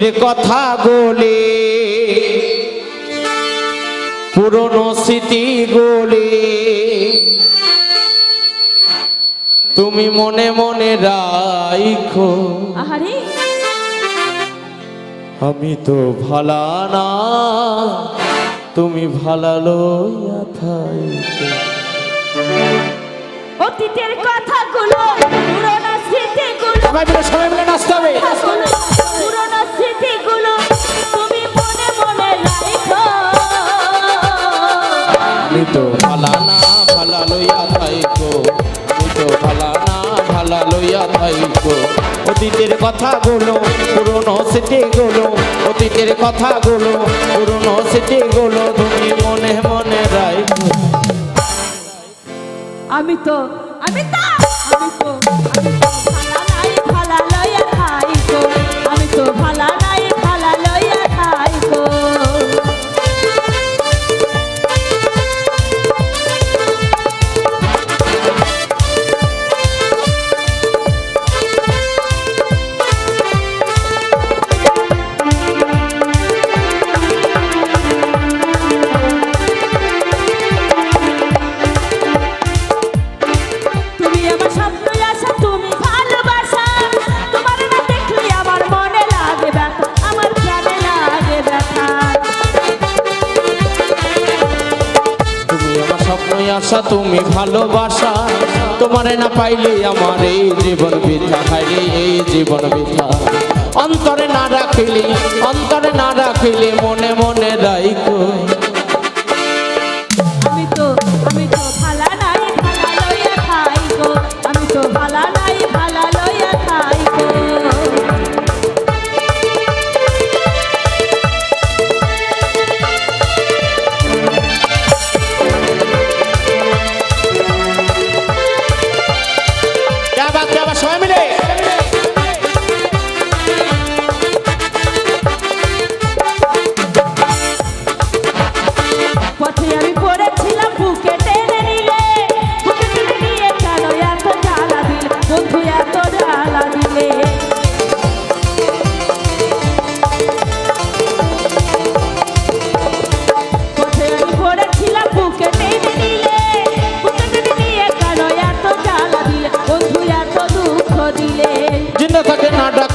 কথা বলে পুরনো স্মৃতি গলে তুমি মনে মনে রাইখো। আমি তো ভালা না তুমি ভালা লইয়া থাইকো। অতীতের কথাগুলো পুরনো স্মৃতিগুলো তো ভালা না ভালা লইয়া থাইকো। আমি তো ভালা না ভালা লইয়া থাইকো। অতীতের কথাগুলো, পুরনো স্মৃতিগুলো, অতীতের কথাগুলো, পুরনো স্মৃতিগুলো তুমি মনে মনে রাখো আমি তো আমি তো আমি তো আমি তো আশা তুমি ভালোবাসা। তোমারে না পাইলে আমার এই জীবন বৃথা। হারি এই জীবন বৃথা। অন্তরে না রাখিলে, অন্তরে না রাখিলে মনে মনে রাইকো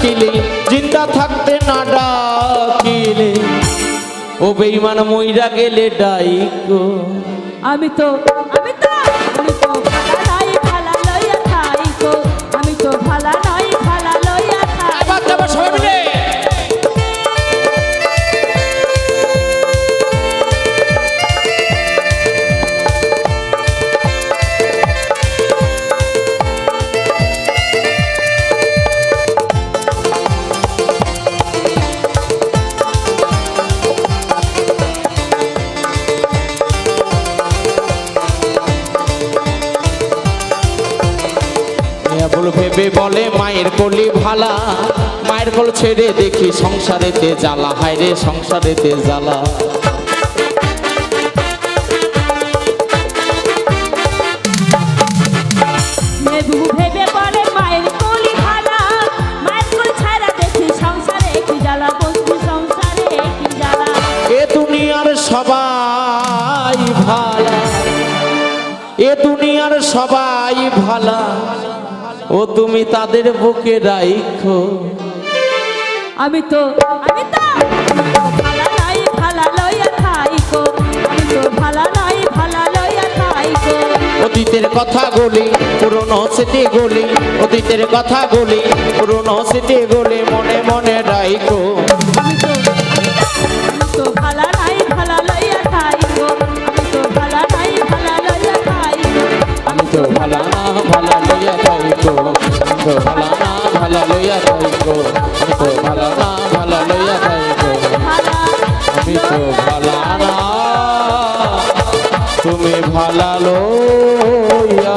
ডাকিলে জিন্দা থাকতে না ডাকিলে। ও বেইমান মইরা গেলে ডাইকো। আমি তো ভুল ভেবে বলে মায়ের কলি ভালা। মায়ের কোল ছেড়ে দেখি সংসারেতে জ্বালা। হায় রে সংসারেতে জ্বালা। সবাই ভালা। এ দুনিয়ার সবাই ভালা। ও তুমি তাদের বুকে রাইখো। আমি তো আমি তো ভালা নাই ভালা লইয়া খাই আমি তো ভালা নাই ভালা লইয়া খাই অতীতের কথা গলি পুরনো স্মৃতি গলি অতীতের কথা গলি পুরনো স্মৃতি গলি গো আমি তো ভালো না ভালো লইয়া যাই তুমি ভালো লইয়া